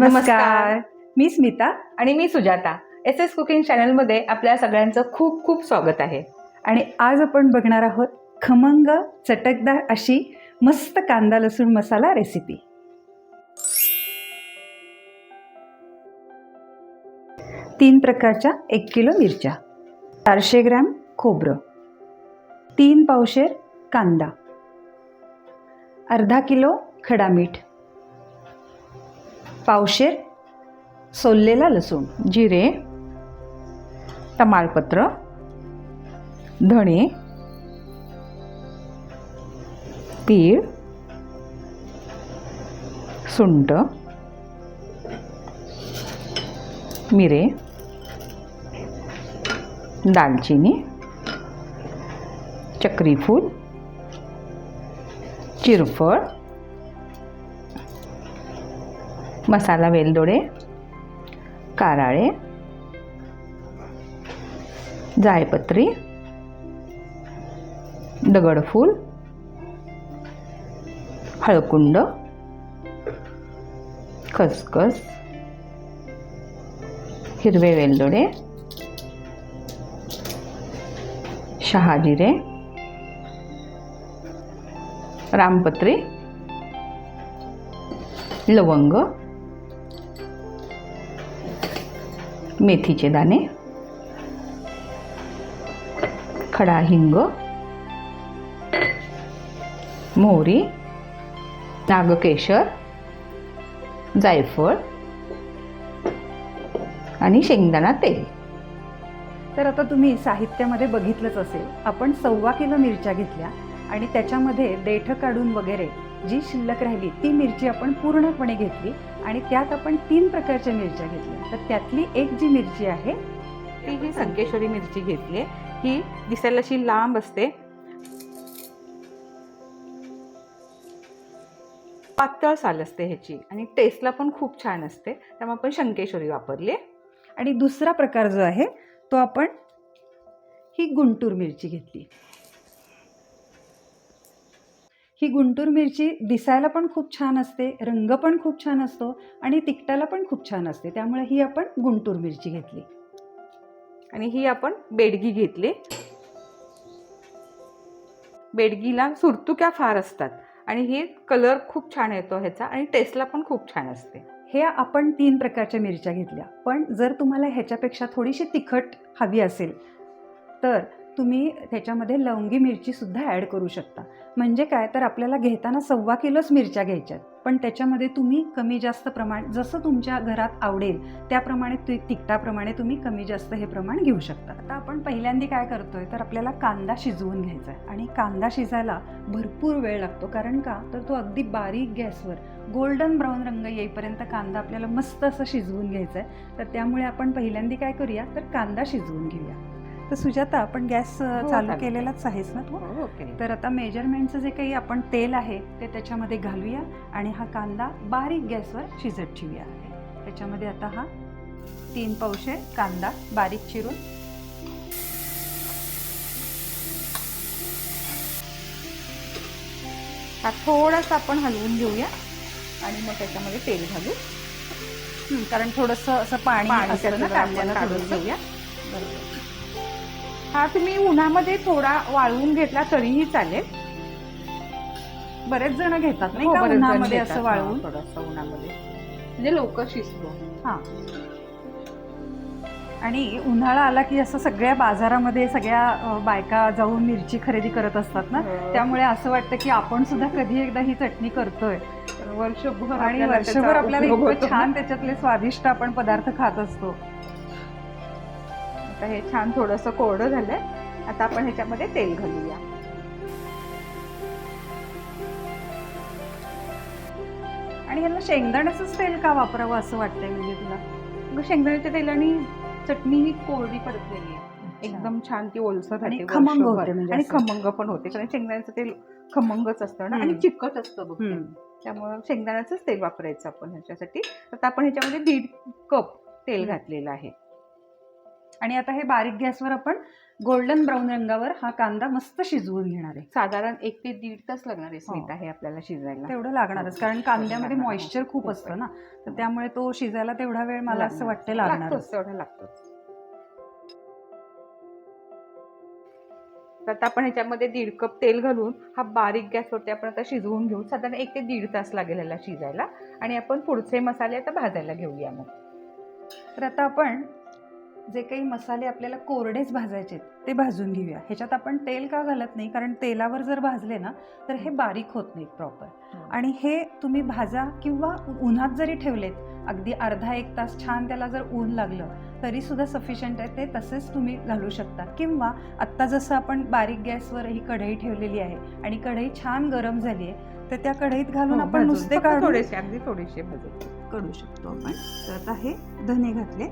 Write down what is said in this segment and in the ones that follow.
नमस्कार. मी स्मिता आणि मी सुजाता. एस एस कुकिंग चॅनलमध्ये आपल्या सगळ्यांचं खूप खूप स्वागत आहे. आणि आज आपण बघणार आहोत खमंग चटकदार अशी मस्त कांदा लसूण मसाला रेसिपी तीन प्रकारच्या एक किलो मिरच्या चारशे ग्रॅम खोबरं तीन पावशेर कांदा अर्धा किलो खडा मीठ. पावशेर सोललेला लसूण जिरे तमालपत्र धणे तीळ सुंट मिरे दालचिनी चक्रीफूल चिरफळ मसाला वेलदोडे काराळे जायपत्री दगडफूल हळकुंड खसखस हिरवे वेलदोडे शहाजिरे रामपत्री लवंग मेथीचे दाणे खडा हिंग मोहरी नागकेशर जायफळ आणि शेंगदाणा तेल. तर आता तुम्ही साहित्यामध्ये बघितलंच असेल आपण सव्वा किलो मिरच्या घेतल्या आणि त्याच्यामध्ये देठ काढून वगैरे जी शिल्लक राहिली ती मिरची आपण पूर्णपणे घेतली. आणि त्यात आपण तीन प्रकारच्या मिरच्या घेतल्या. तर त्यातली एक जी मिरची आहे ती ही संकेश्वरी मिरची घेतली ही दिसायला अशी लांब असते. पातळ साल असते ह्याची आणि टेस्टला पण खूप छान असते. त्यामुळे आपण शंकेश्वरी वापरली आणि दुसरा प्रकार जो आहे तो आपण ही गुंटूर मिरची घेतली ही गुंटूर मिरची दिसायला पण खूप छान असते रंग पण खूप छान असतो आणि तिखटाला पण खूप छान असते. त्यामुळे ही आपण गुंटूर मिरची घेतली. आणि ही आपण बेडगी घेतली. बेडगीला सुरतुक्या फार असतात आणि हे कलर खूप छान येतो ह्याचा आणि टेस्टला पण खूप छान असते. हे आपण तीन प्रकारच्या मिरच्या घेतल्या. पण जर तुम्हाला ह्याच्यापेक्षा थोडीशी तिखट हवी असेल तर तुम्ही त्याच्यामध्ये लवंगी मिरचीसुद्धा ॲड करू शकता. म्हणजे काय? तर आपल्याला घेताना सव्वा किलोच मिरच्या घ्यायच्यात. पण त्याच्यामध्ये तुम्ही कमी जास्त प्रमाण जसं तुमच्या घरात आवडेल त्याप्रमाणे तु तिखटाप्रमाणे तुम्ही कमी जास्त हे प्रमाण घेऊ शकता. आता आपण पहिल्यांदा काय करतोय? तर आपल्याला कांदा शिजवून घ्यायचा आहे. आणि कांदा शिजायला भरपूर वेळ लागतो. कारण का? तर तो अगदी बारीक गॅसवर गोल्डन ब्राऊन रंग येईपर्यंत कांदा आपल्याला मस्त असं शिजवून घ्यायचा आहे. तर त्यामुळे आपण पहिल्यांदा काय करूया? तर कांदा शिजवून घेऊया. तर सुजाता आपण गॅस हो, चालू. केलेलाच आहेस ना तू ओके तर आता मेजरमेंटचं जे काही आपण तेल आहे ते त्याच्यामध्ये घालूया आणि हा कांदा बारीक गॅसवर शिजत ठेवूया त्याच्यामध्ये आता हा तीन पावशे कांदा बारीक चिरून हा थोडासा आपण हलवून घेऊया आणि मग त्याच्यामध्ये तेल घालू हं, कारण थोडंसं असं पाणी आपण कांद्याला काढून. घेऊया बरोबर. हा तुम्ही उन्हामध्ये थोडा वाळवून घेतला तरीही चालेल. बरेच जण घेतात नाही हो, का उन्हामध्ये. असं वाळवून? थोडंसं उन्हामध्ये. म्हणजे लवकर शिजतो हां. आणि उन्हाळा आला की असं सगळ्या बाजारामध्ये सगळ्या बायका जाऊन मिरची खरेदी करत असतात ना? हो. त्यामुळे असं वाटतं की आपण सुद्धा कधी एकदा ही चटणी करतोय. वर्षभर आणि वर्षभर आपल्याला. छान त्याच्यातले स्वादिष्ट आपण पदार्थ खात असतो. आता हे छान थोडंसं कोरडं झालंय आता आपण ह्याच्यामध्ये तेल घालूया आणि ह्याला शेंगदाण्याचंच तेल का वापरावं असं वाटतंय म्हणजे तुला मग शेंगदाण्याच्या तेलाने चटणी ही कोरडी पडतलेली आहे एकदम छान ती ओलसर आणि खमंग. होते म्हणजे आणि असं. खमंग पण होते कारण शेंगदाण्याचं तेल खमंगच असतं ना आणि हम्म. चिकट असतं बघ ते. हम्म. त्यामुळं शेंगदाण्याचंच तेल वापरायचं आपण ह्याच्यासाठी आता आपण ह्याच्यामध्ये दीड कप तेल. घातलेलं आहे आणि आता हे बारीक गॅसवर आपण गोल्डन ब्राऊन रंगावर हा कांदा मस्त शिजवून घेणार आहे. साधारण एक ते दीड तास लागणार आहे हो. स्मिता हे. आपल्याला शिजायला. तेवढं लागणारच कारण कांद्यामध्ये लागणार. मॉइश्चर खूप असतं ना. तर त्यामुळे तो शिजायला तेवढा वेळ मला असं वाटतं लागणार तेवढा लागतोच. तर आता आपण ह्याच्यामध्ये दीड कप तेल घालून हा बारीक गॅसवरती आपण आता शिजवून घेऊ. साधारण एक ते दीड तास लागेल ह्याला शिजायला. आणि आपण पुढचे मसाले आता भाजायला घेऊया मग. तर आता आपण जे काही मसाले आपल्याला कोरडेच भाजायचे ते भाजून घेऊया. ह्याच्यात आपण तेल का घालत नाही? कारण तेलावर जर भाजले ना तर हे बारीक होत नाहीत प्रॉपर आणि हे तुम्ही भाजा किंवा उन्हात जरी ठेवलेत अगदी अर्धा एक तास छान त्याला जर ऊन लागलं तरी सुद्धा सफिशियंट आहे ते तसेच तुम्ही घालू शकता. किंवा आत्ता जसं आपण बारीक गॅसवर ही कढई ठेवलेली आहे आणि कढई छान गरम झाली आहे तर त्या कढईत घालून हो, आपण भाजून. नुसते थोडेसे अगदी थोडेसे भाजायचे करू शकतो आपण. तर आता हे धने घातले.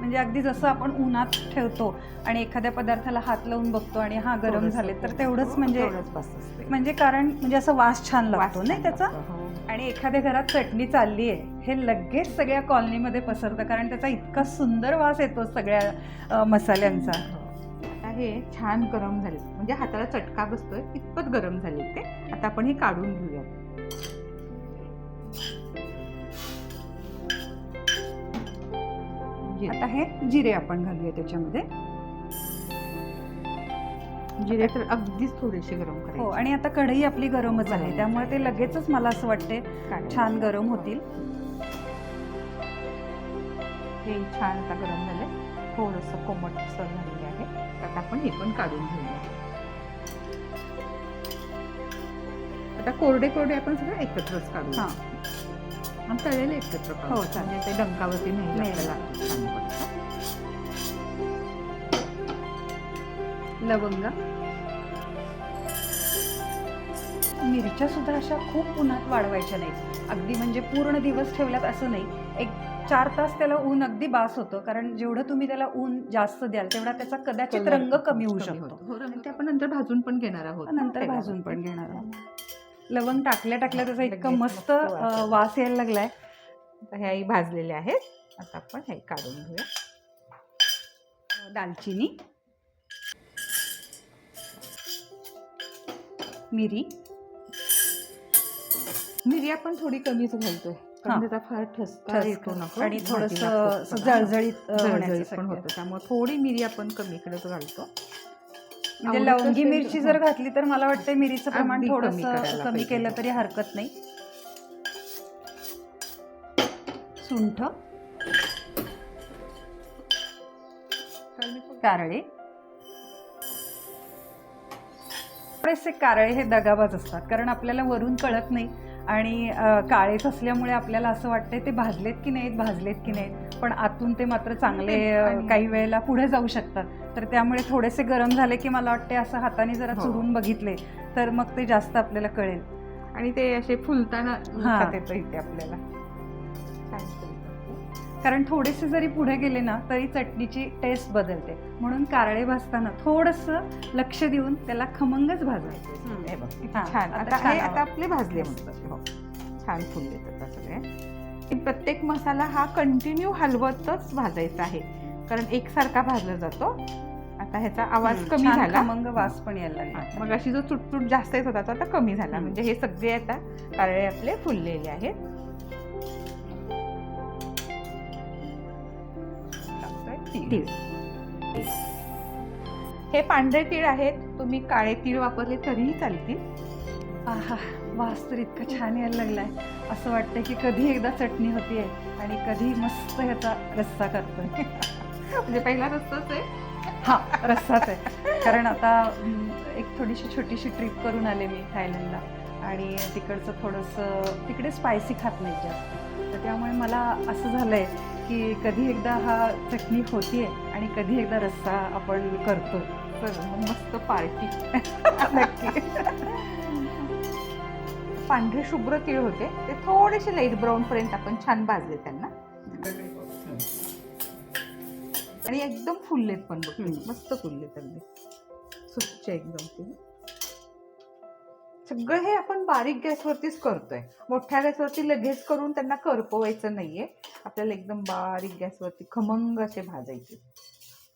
म्हणजे अगदी जसं आपण उन्हात ठेवतो आणि एखाद्या पदार्थाला हात लावून बघतो आणि हा गरम झाले तर हो, तेवढंच म्हणजे. म्हणजे कारण म्हणजे असं वास छान लागतो नाही त्याचा? हो. आणि एखाद्या घरात चटणी चालली आहे हे लगेच सगळ्या कॉलनीमध्ये पसरतं कारण त्याचा इतका सुंदर वास येतो सगळ्या मसाल्यांचा. आता हे छान गरम झाले. म्हणजे हाताला चटका बसतोय इतपत गरम झाले ते. आता आपण हे काढून घेऊया जिरे. आता हे जिरे आपण घालूया त्याच्यामध्ये जिरे तर अगदीच थोडेसे गरम हो आणि आता कढई आपली गरमच आहे त्यामुळे. ते लगेचच मला असं वाटते. छान गरम होतील हे छान आता गरम झाले थोडंसं कोमट सर झालेले आहे आता आपण हे पण काढून घेऊया आता कोरडे कोरडे आपण सगळं एकत्रच काढू हां आणि तळलेले एकत्र. हो, चालेल. म्हणजे ते डंकावरती नाही नाही आपल्याला लागत. छान पडतं. लवंग मिरच्या सुद्धा अशा खूप उन्हात वाढवायच्या नाहीत अगदी म्हणजे पूर्ण दिवस ठेवल्यात असं नाही एक चार तास त्याला ऊन अगदी बास होतं कारण जेवढं तुम्ही त्याला ऊन जास्त द्याल तेवढा त्याचा कदाचित रंग कमी होऊ शकतो होतो. हो, रंग ते आपण नंतर भाजून पण घेणार आहोत नंतर तेलावर. भाजून पण घेणार आहोत लवंग टाकल्या टाकल्या त्याचा इतका मस्त वास यायला लागलाय. ह्याही भाजलेले आहेत. आता आपण हे काढून घेऊया. दालचिनी मिरी. मिरी आपण थोडी कमीच घालतोय. कारण त्याचा फार ठसका येतो नको आणि थोडस जळजळीत पण. होतं. त्यामुळे थोडी मिरी आपण कमीकडेच घालतो. म्हणजे लवंगी मिरची जर घातली तर मला वाटतं मिरीचं प्रमाण थोडस कमी. केलं तरी हरकत नाही. सुंठ. कारळे. थोडेसे कारळे हे दगाबाज असतात कारण आपल्याला वरून कळत नाही. आणि काळेच असल्यामुळे आपल्याला असं वाटतंय ते भाजलेत की नाहीत भाजलेत की नाहीत. पण आतून ते मात्र चांगले काही वेळेला पुढे जाऊ शकतात. तर त्यामुळे थोडेसे गरम झाले की मला वाटते असं हाताने जरा हो. चुरून बघितले तर मग ते जास्त आपल्याला कळेल. आणि ते असे फुलताना येतं इथे आपल्याला. कारण थोडेसे जरी पुढे गेले ना तरी चटणीची टेस्ट बदलते. म्हणून कारळे भाजताना थोडंसं लक्ष देऊन त्याला खमंगच भाजायचं. छान. आता आपले भाजले मस्त हो. छान फुलले सगळे. प्रत्येक मसाला हा कंटिन्यू हलवतच भाजायचा आहे. कारण एकसारखा भाजला जातो. आता ह्याचा आवाज कमी झाला. खमंग वास पण यायला लागला. मग अशी जो चुटचुट जास्त येत होता तो आता कमी झाला. म्हणजे हे सगळे आता कारळे आपले फुललेले आहेत. तीळ. हे पांढरे तीळ आहेत. तुम्ही काळे तीळ वापरले तरीही चालतील. आहा वास तर इतका छान यायला लागलाय. असं वाटतं की कधी एकदा चटणी होतीये आणि कधी मस्त ह्याचा रस्सा करतोय. म्हणजे पहिला रस्ताच आहे? हा रस्साच आहे. कारण आता एक थोडीशी छोटीशी ट्रिप करून आले मी थायलंडला. आणि तिकडचं थोडंसं तिकडे स्पायसी खात नाही जास्त. तर त्यामुळे मला असं झालंय की कधी एकदा हा चटणी होतीये आणि कधी एकदा रस्सा आपण करतो मग मस्त पार्टी नक्की. पांढरे शुभ्र तीळ होते. ते थोडेसे लाइट ब्राऊन पर्यंत आपण छान भाजले त्यांना. आणि एकदम फुललेत पण बघ. मस्त फुललेत अगदी. स्वच्छ एकदम ते सगळं हे आपण बारीक गॅसवरतीच करतोय. मोठ्या गॅसवरती लगेच करून त्यांना करपवायचं नाहीये. आपल्याला एकदम बारीक गॅसवरती खमंग असे भाजायचे.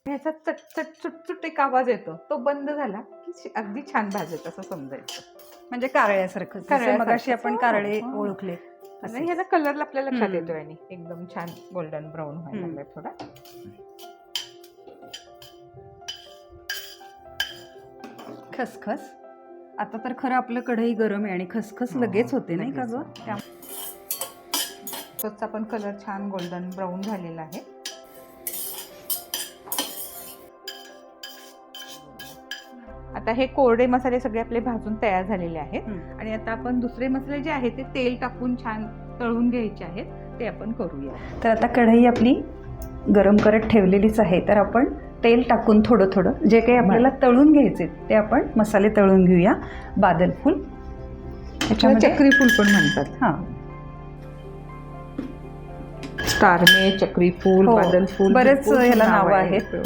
ह्याचा चटचट चुटचुट एक आवाज येतो. तो बंद झाला की अगदी छान भाजत असं समजायचं. म्हणजे कारळ्यासारखं कारळ्यासारखं. मगाशी आपण हो, कारळे हो. ओळखले असे. ह्याचा कलर आपल्या लक्षात. येतोय आणि एकदम छान गोल्डन ब्राऊन व्हायला. लागलाय थोडा खसखस आता तर खरं आपलं कढई गरम आहे आणि खसखस हो, लगेच होते नाही का गं होते. त्या- तोचा पण कलर छान गोल्डन ब्राऊन झालेला आहे आता हे कोरडे मसाले सगळे आपले भाजून तयार झालेले आहेत. आणि आता आपण दुसरे मसाले जे आहेत ते तेल टाकून छान तळून घ्यायचे आहेत. ते आपण करूया. तर आता कढई आपली गरम करत ठेवलेलीच आहे. तर आपण तेल टाकून थोडं थोडं जे काही आपल्याला तळून घ्यायचे ते आपण मसाले तळून घेऊया. बादल फूल. त्याच्यामध्ये चक्री फूल पण म्हणतात. हां. स्टारमे चक्री फूल हो, बादल फूल बरेच ह्याला नावं आहेत.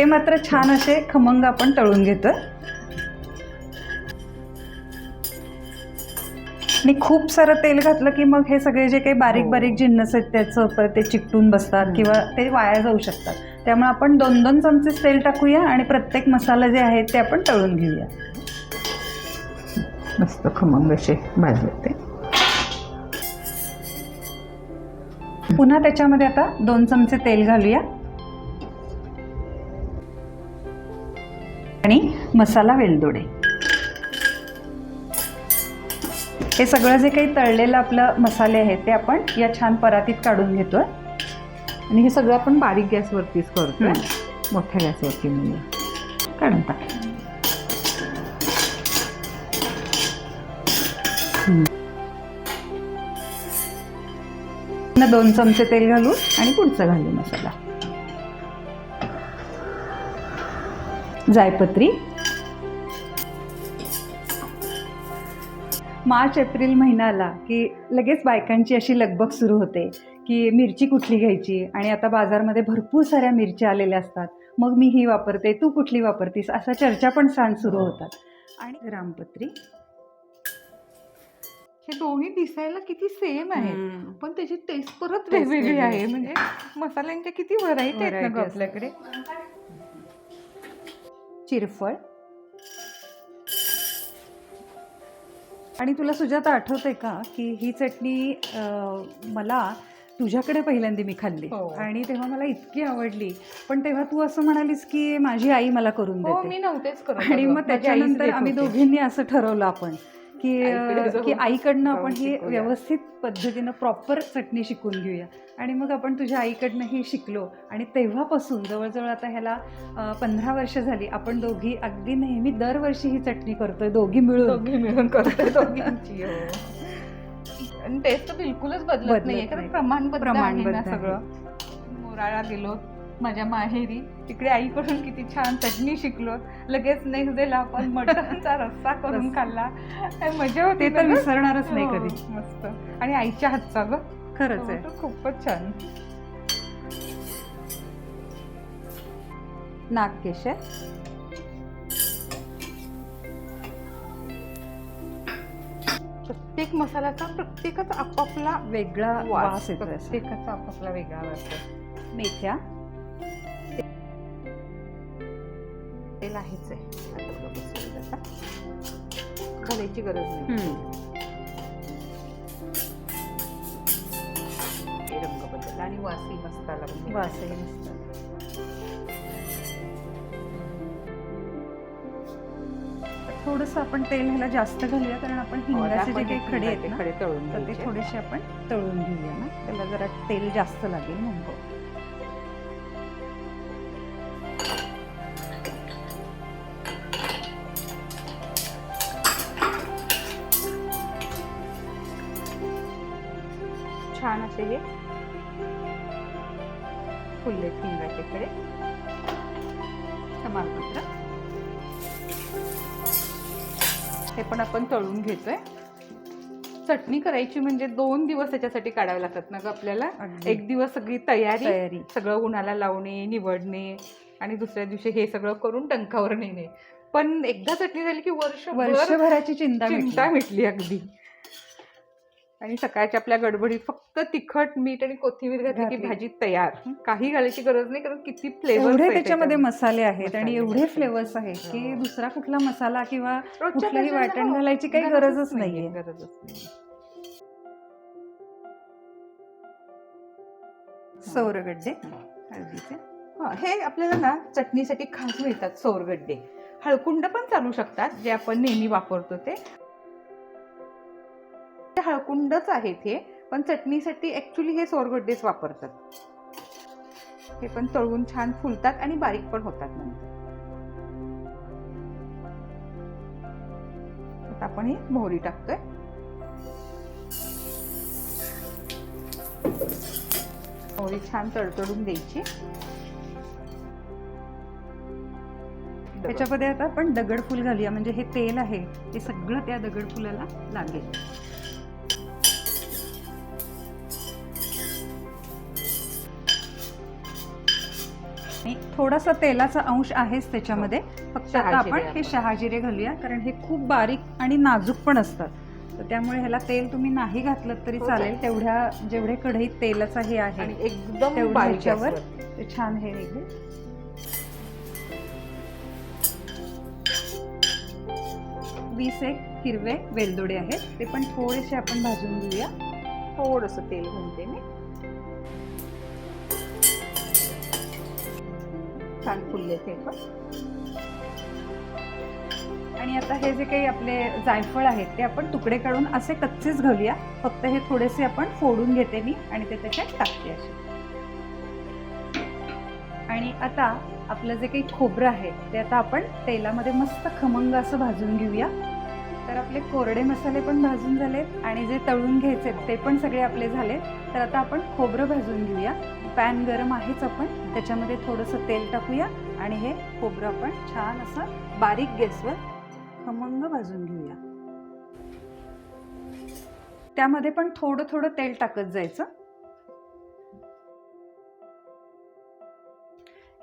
हे मात्र छान असे खमंग आपण तळून घेतोय. आणि खूप सारं तेल घातलं की मग हे सगळे जे काही बारीक हो. बारीक जिन्नस आहेत त्याचं परत ते चिकटून बसतात. किंवा ते वाया जाऊ शकतात. त्यामुळे आपण दोन दोन चमचे तेल टाकूया आणि प्रत्येक मसाला जे आहेत ते आपण तळून घेऊया. मस्त खमंग असे भाजले ते. पुन्हा त्याच्यामध्ये आता दोन चमचे तेल घालूया. आणि मसाला वेलदोडे. हे सगळं जे काही तळलेलं आपलं मसाले आहेत ते आपण या छान परातीत काढून घेतोय. आणि हे सगळं आपण बारीक गॅसवरतीच करतोय. हम्म. मोठ्या गॅसवरती नाही काढून टाक. दोन चमचे तेल घालू आणि पुढचं घालू मसाला. जायपत्री. मार्च एप्रिल महिना आला की लगेच बायकांची अशी लगबग सुरू होते की मिरची कुठली घ्यायची? आणि आता बाजारमध्ये भरपूर साऱ्या मिरच्या आलेल्या असतात. मग मी ही वापरते तू कुठली वापरतीस? असा चर्चा पण छान सुरू होतात. आणि रामपत्री हे दोन्ही दिसायला किती सेम आहे. पण त्याची टेस्ट परत वेगवेगळी वेगळी आहे. म्हणजे मसाल्यांच्या किती व्हरायटी आहेत ना. आपल्याकडे? चिरफळ आणि तुला सुजाता आठवते का की ही चटणी मला तुझ्याकडे पहिल्यांदा मी खाल्ली हो. आणि तेव्हा मला इतकी आवडली पण तेव्हा तू असं म्हणालीस की माझी आई मला करून हो देते मी नव्हतेच आणि. मग त्याच्यानंतर आम्ही. दोघींनी असं ठरवलं आपण की की आईकडनं आपण ही. व्यवस्थित पद्धतीनं प्रॉपर चटणी शिकून घेऊया. आणि मग आपण तुझ्या आईकडनं ही शिकलो आणि तेव्हापासून जवळजवळ आता ह्याला पंधरा वर्ष झाली आपण दोघी अगदी नेहमी दरवर्षी ही चटणी करतोय दोघी मिळून. दोघी मिळून करतोय दोघींची हो. टेस्ट बिलकुलच बदलत नाहीये कारण ना आहे. सगळं. मोराळा गेलो माझ्या माहेरी. तिकडे आईकडून किती छान चटणी शिकलो. लगेच नेक्स्ट डेला आपण मटणचा रस्सा करून. खाल्ला. मजा होती तर? विसरणारच नाही हो, कधी. मस्त. आणि आईच्या हातचा ग. खरंच हो, आहे. तो खूपच छान. नागकेशर प्रत्येक मसाल्याचा प्रत्येकाचा आपापला वेगळा वास येतो. प्रत्येकाचा आपापला वेगळा वास. मेथ्या. तेल आहेच आहे. घालायची गरज नाही रंग बदलला आणि वासी मस्त आला बघ. वास आहे मस्त. थोडंसं आपण तेल ह्याला जास्त घालूया कारण आपण हो, हिंगाचे जे काही खडे आहेत खडे तळून ते. थोडेसे आपण तळून घेऊया ना त्याला जरा तेल जास्त लागेल म्हणतो फुलले हिंगाचे खडे तमालपत्र हे पण आपण तळून घेतोय. चटणी करायची म्हणजे दोन दिवस त्याच्यासाठी काढावे लागतात ना ग आपल्याला. एक दिवस सगळी तयारी तयारी. सगळं उन्हाला लावणे निवडणे आणि दुसऱ्या दिवशी हे सगळं करून टंकावर नेणे. पण एकदा चटणी झाली की वर्ष वर्षभराची चिंता चिंता. मिटली अगदी. आणि सकाळच्या आपल्या गडबडीत फक्त तिखट मीठ आणि कोथिंबीर घातली की. भाजी तयार. काही घालायची गरज नाही कारण किती फ्लेवर त्याच्यामध्ये मसाले आहेत आणि एवढे. फ्लेवर्स आहेत की हो. दुसरा कुठला मसाला किंवा कुठलंही वाटण हो, घालायची काही गरजच नाहीये. गरजच नाही सौरगड्डे हळदीचे. हा, हे आपल्याला ना चटणीसाठी खास मिळतात सौरगड्डे. हळकुंड पण चालू शकतात जे आपण नेहमी वापरतो ते. हळकुंडच आहेत हे पण चटणीसाठी ऍक्च्युली हे सौरगड्डेच वापरतात. हे पण तळून छान फुलतात आणि बारीक पण होतात नंतर. आता आपण ही मोहरी टाकतोय. मोहरी छान तडतडून द्यायची. त्याच्यामध्ये आता आपण दगडफूल घालूया म्हणजे हे तेल आहे ते सगळं त्या दगडफुलाला लागेल. आणि थोडासा तेलाचा अंश आहेच त्याच्यामध्ये. फक्त आता आपण हे. शहाजिरे घालूया कारण हे खूप बारीक आणि नाजूक पण असतात. तर त्यामुळे ह्याला तेल तुम्ही नाही घातलं तरी हो, चालेल. तेवढ्या जेवढे कढईत तेलाचं हे आहे एकदम तेवढं बारीक ह्याच्यावर गॅसवर. ते छान हे निघेल. वीस एक हिरवे वेलदोडे आहेत. ते पण थोडेसे आपण भाजून घेऊया. थोडस तेल घालते मी. छान फुलले ते पण. आणि आता हे जे काही आपले जायफळ आहेत ते आपण तुकडे काढून असे कच्चेच घालूया. फक्त हे थोडेसे आपण फोडून घेते मी आणि ते त्याच्यात टाकते असे. आणि आता आपलं जे काही खोबरं आहे ते आता आपण तेलामध्ये मस्त खमंग असं भाजून घेऊया. तर आपले कोरडे मसाले पण भाजून झालेत आणि जे तळून घ्यायचे ते पण सगळे आपले झाले तर आता आपण खोबरं भाजून घेऊया. पॅन गरम आहेच आपण. त्याच्यामध्ये थोडंसं तेल टाकूया आणि हे खोबरं आपण छान असं बारीक गॅसवर खमंग भाजून घेऊया. त्यामध्ये पण थोडं थोडं तेल टाकत जायचं.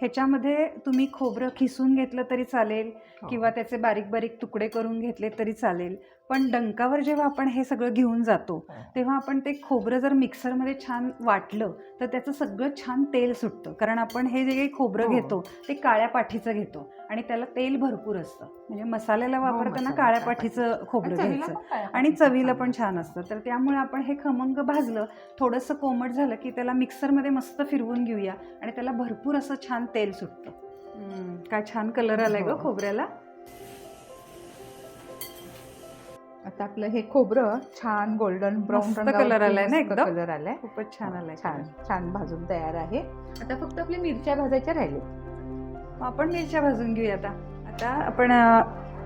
ह्याच्यामध्ये तुम्ही खोबरं खिसून घेतलं तरी चालेल हो. किंवा त्याचे बारीक बारीक तुकडे करून घेतले तरी चालेल. पण डंकावर जेव्हा आपण हे सगळं घेऊन जातो. तेव्हा आपण ते खोबरं जर मिक्सरमध्ये छान वाटलं तर त्याचं सगळं छान तेल सुटतं. कारण आपण हे जे काही खोबरं हो. घेतो ते काळ्या पाठीचं घेतो. आणि त्याला तेल भरपूर असतं. म्हणजे मसाल्याला हो, वापरताना काळ्या पाठीचं खोबरं घ्यायचं. आणि चवीला पण छान असतं. तर त्यामुळे आपण हे खमंग भाजलं थोडंसं कोमट झालं की त्याला मिक्सरमध्ये मस्त फिरवून घेऊया. आणि त्याला भरपूर असं छान तेल सुटतं. काय छान कलर आलाय ग हो. खोबऱ्याला. आता आपलं हे खोबरं छान गोल्डन ब्राऊन color आलाय ना एकदम? कलर आलाय. खूपच छान आलाय छान छान भाजून तयार आहे. आता फक्त आपल्या मिरच्या भाजायच्या राहिले आपण मिरच्या भाजून घेऊया आता. आता आपण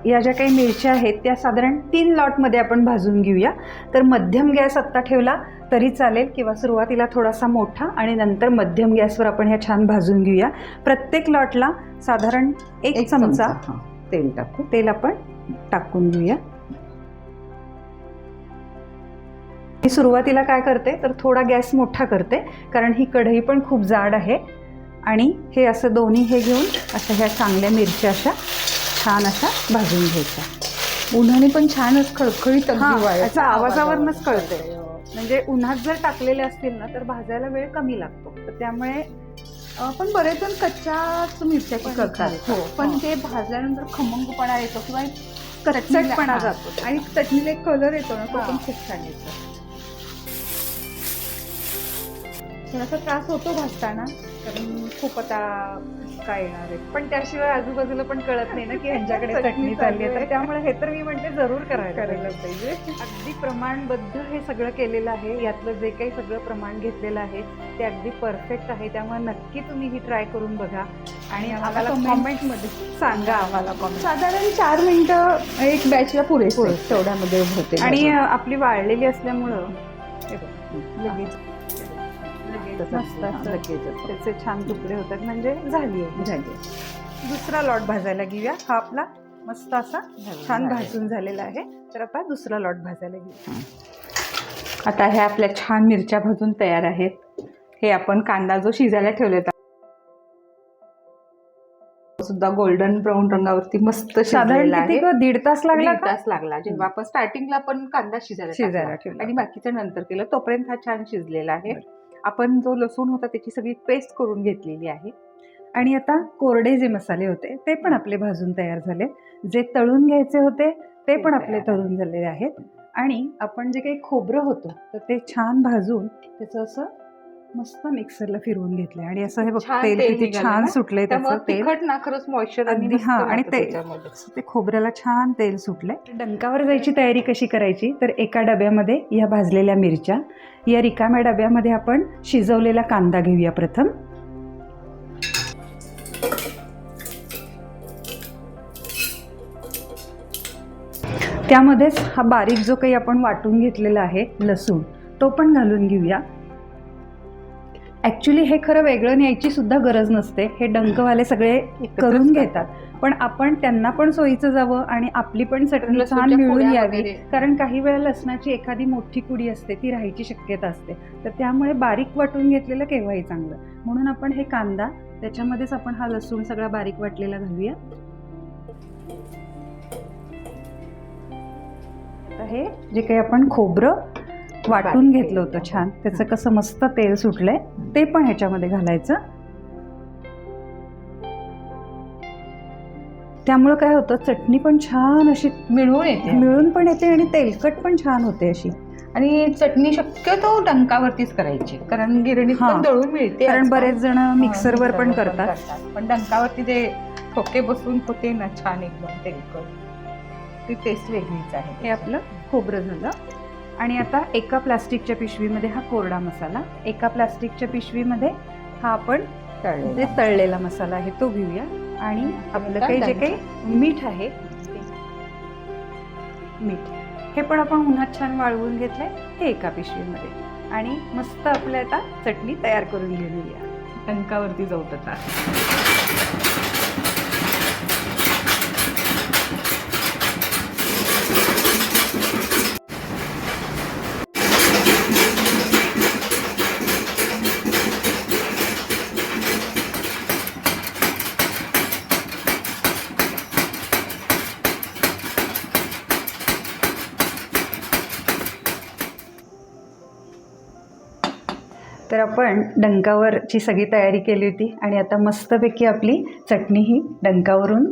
या ज्या काही मिरच्या आहेत त्या साधारण तीन लॉटमध्ये आपण भाजून घेऊया. तर मध्यम गॅस आत्ता ठेवला तरी चालेल किंवा सुरुवातीला थोडासा मोठा आणि नंतर मध्यम गॅसवर आपण ह्या छान भाजून घेऊया. प्रत्येक लॉटला साधारण एक चमचा तेल टाकू. तेल आपण टाकून घेऊया. मी सुरुवातीला काय करते तर थोडा गॅस मोठा करते कारण ही कढई पण खूप जाड आहे आणि हे असं दोन्ही हे घेऊन अशा ह्या चांगल्या मिरच्या अशा छान अशा भाजून घ्यायच्या उन्हाने पण छानच खळखळीत हा, याचा आवाजावरूनच आवाजावरून कळतंय. म्हणजे उन्हात जर टाकलेले असतील ना तर भाजायला वेळ कमी लागतो तर त्यामुळे पण बरेच जण कच्च्याच मिरच्या पण करतात. हो पण हो. ते भाजल्यानंतर खमंगपणा येतो किंवा कच्चटपणा हा. जातो आणि चटणीला एक कलर येतो ना तो हा. पण खूप छान येतो थोडासा त्रास होतो भाजताना कारण खूप आता काय येणार आहे. पण त्याशिवाय आजूबाजूला पण कळत नाही ना की ह्यांच्याकडे चटणी चालली आहे. तर. त्यामुळे हे तर मी म्हणते जरूर करायला करायला पाहिजे. अगदी प्रमाणबद्ध हे सगळं केलेलं आहे. यातलं जे काही सगळं प्रमाण घेतलेलं आहे ते अगदी परफेक्ट आहे. त्यामुळे नक्की तुम्ही ही ट्राय करून बघा. आणि आम्हाला कॉमेंटमध्ये सांगा आम्हाला कॉमेंट साधारण चार मिनिटं एक बॅचला पुरेसे. तेवढ्यामध्ये होते. आणि आपली वाळलेली असल्यामुळं हे. लगेच. मस्त असं. लगेच त्याचे छान तुकडे होतात. म्हणजे झाली आहे. झाली दुसरा लॉट भाजायला घेऊया. हा आपला मस्त असा छान भाजून झालेला आहे. तर आता दुसरा लॉट भाजायला घेऊया. आता ह्या आपल्या छान मिरच्या भाजून तयार आहेत. हे आपण कांदा जो शिजायला ठेवलेला सुद्धा गोल्डन ब्राऊन रंगावरती मस्त साधारण शिजलेला किती आहे. ग? दीड तास लागला का? तास लागला. जेव्हा आपण स्टार्टिंगला पण कांदा शिजायला शिजायला टाकला. ठेवला. आणि बाकीचं नंतर केलं तोपर्यंत हा छान शिजलेला आहे. आपण जो लसूण होता त्याची सगळी पेस्ट करून घेतलेली आहे. आणि आता कोरडे जे मसाले होते ते पण आपले भाजून तयार झाले. जे तळून घ्यायचे होते ते पण आपले. तळून झालेले आहेत. आणि आपण जे काही खोबरं होतं तर ते छान भाजून त्याचं असं मस्त मिक्सरला फिरवून घेतलंय. आणि असं हे बघ तेल किती छान? सुटलंय त्याचं तेल. तिखट ना खरंच मॉइश्चर अगदी हा आणि ते ते खोबऱ्याला छान तेल सुटलंय. डंकावर जायची तयारी कशी करायची? तर एका डब्यामध्ये या भाजलेल्या मिरच्या या रिकाम्या डब्यामध्ये आपण शिजवलेला कांदा घेऊया प्रथम. त्यामध्येच हा बारीक जो काही आपण वाटून घेतलेला आहे लसूण तो पण घालून घेऊया. ॲक्च्युली हे खरं वेगळं न्यायची सुद्धा गरज नसते. हे डंकवाले सगळे करून घेतात. पण आपण त्यांना पण सोयीचं जावं आणि आपली पण चटणी छान मिळून यावी. कारण काही वेळा लसणाची एखादी मोठी कुडी असते ती राहायची शक्यता असते. तर त्यामुळे बारीक वाटून घेतलेलं केव्हाही चांगलं. म्हणून आपण हे कांदा त्याच्यामध्येच आपण हा लसूण सगळा बारीक वाटलेला घालूया. आता हे जे काही आपण खोबरं वाटून घेतलं होतं. छान. त्याचं कसं मस्त तेल सुटलंय ते पण ह्याच्यामध्ये घालायचं. त्यामुळं काय होतं चटणी पण छान अशी मिळून येते. मिळून पण येते आणि तेलकट पण छान होते अशी. आणि चटणी शक्यतो डंकावरतीच करायची कारण गिरणीत हा. पण दळून मिळते कारण. बरेच जण मिक्सरवर पण करतात. पण डंकावरती ते ठोके बसून होते ना छान एकदम तेलकट. ती टेस्ट वेगळीच आहे. हे आपलं खोबरं झालं. आणि आता एका प्लास्टिकच्या पिशवीमध्ये हा कोरडा मसाला एका प्लास्टिकच्या पिशवीमध्ये हा आपण. जे तळलेला मसाला आहे तो घेऊया. आणि आपलं काही जे काही मीठ आहे मीठ. हे पण आपण उन्हात छान वाळवून घेतलंय हे एका पिशवीमध्ये. आणि मस्त आपलं आता चटणी तयार करून घेऊया. डंकावरती जाऊ आता आपण डंकावरची सगळी तयारी केली होती आणि आता मस्तपैकी आपली चटणी ही डंकावरून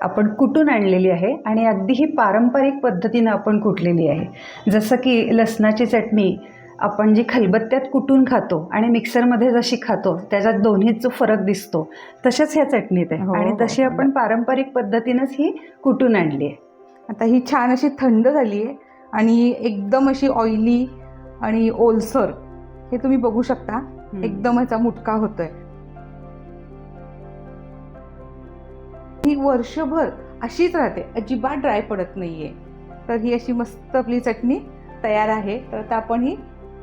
आपण कुटून आणलेली आहे आणि अगदी ही पारंपरिक पद्धतीनं आपण कुटलेली आहे. जसं की लसणाची चटणी आपण जी खलबत्त्यात कुटून खातो आणि मिक्सरमध्ये जशी खातो त्याच्यात दोन्हीत जो फरक दिसतो तशाच ह्या चटणीत आहे. हो, आणि हो. तशी आपण पारंपरिक पद्धतीनंच ही कुटून आणली आहे. आता ही छान अशी थंड झाली आहे आणि एकदम अशी ऑइली आणि ओलसर हे तुम्ही बघू शकता. एकदम ह्याचा मुटका होतोय. ही वर्षभर अशीच राहते. अजिबात ड्राय पडत नाहीये. तर ही अशी मस्त आपली चटणी तयार आहे. तर आता आपण ही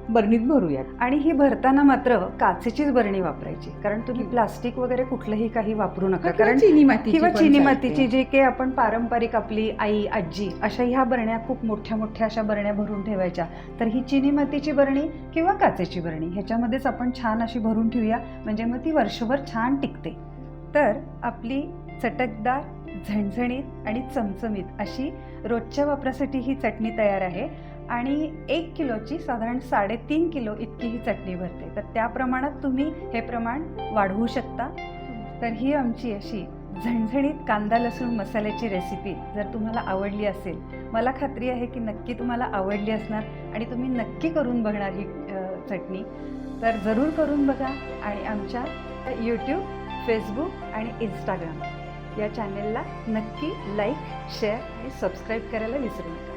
बरणीत भरूयात. आणि ही भरताना मात्र काचेचीच बरणी वापरायची. कारण तुम्ही प्लास्टिक वगैरे कुठलंही काही वापरू नका. कारण चिनी माती किंवा चिनी मातीची जे काही आपण पारंपरिक आपली आई आजी अशा ह्या बरण्या खूप मोठ्या मोठ्या अशा बरण्या भरून ठेवायच्या. तर ही चिनी मातीची बरणी किंवा काचेची बरणी ह्याच्यामध्येच आपण छान अशी भरून ठेवूया. म्हणजे मग ती वर्षभर छान टिकते. तर आपली चटकदार झणझणीत आणि चमचमीत अशी रोजच्या वापरासाठी ही चटणी तयार आहे. आणि एक किलोची साधारण साडेतीन किलो इतकी ही चटणी भरते. तर त्या प्रमाणात तुम्ही हे प्रमाण वाढवू शकता. तर ही आमची अशी झणझणीत कांदा लसूण मसाल्याची रेसिपी जर तुम्हाला आवडली असेल. मला खात्री आहे की नक्की तुम्हाला आवडली असणार आणि तुम्ही नक्की करून बघणार ही चटणी. तर जरूर करून बघा आणि आमच्या यूट्यूब फेसबुक आणि इंस्टाग्राम या चॅनेलला नक्की लाईक शेअर आणि सबस्क्राईब करायला विसरू नका.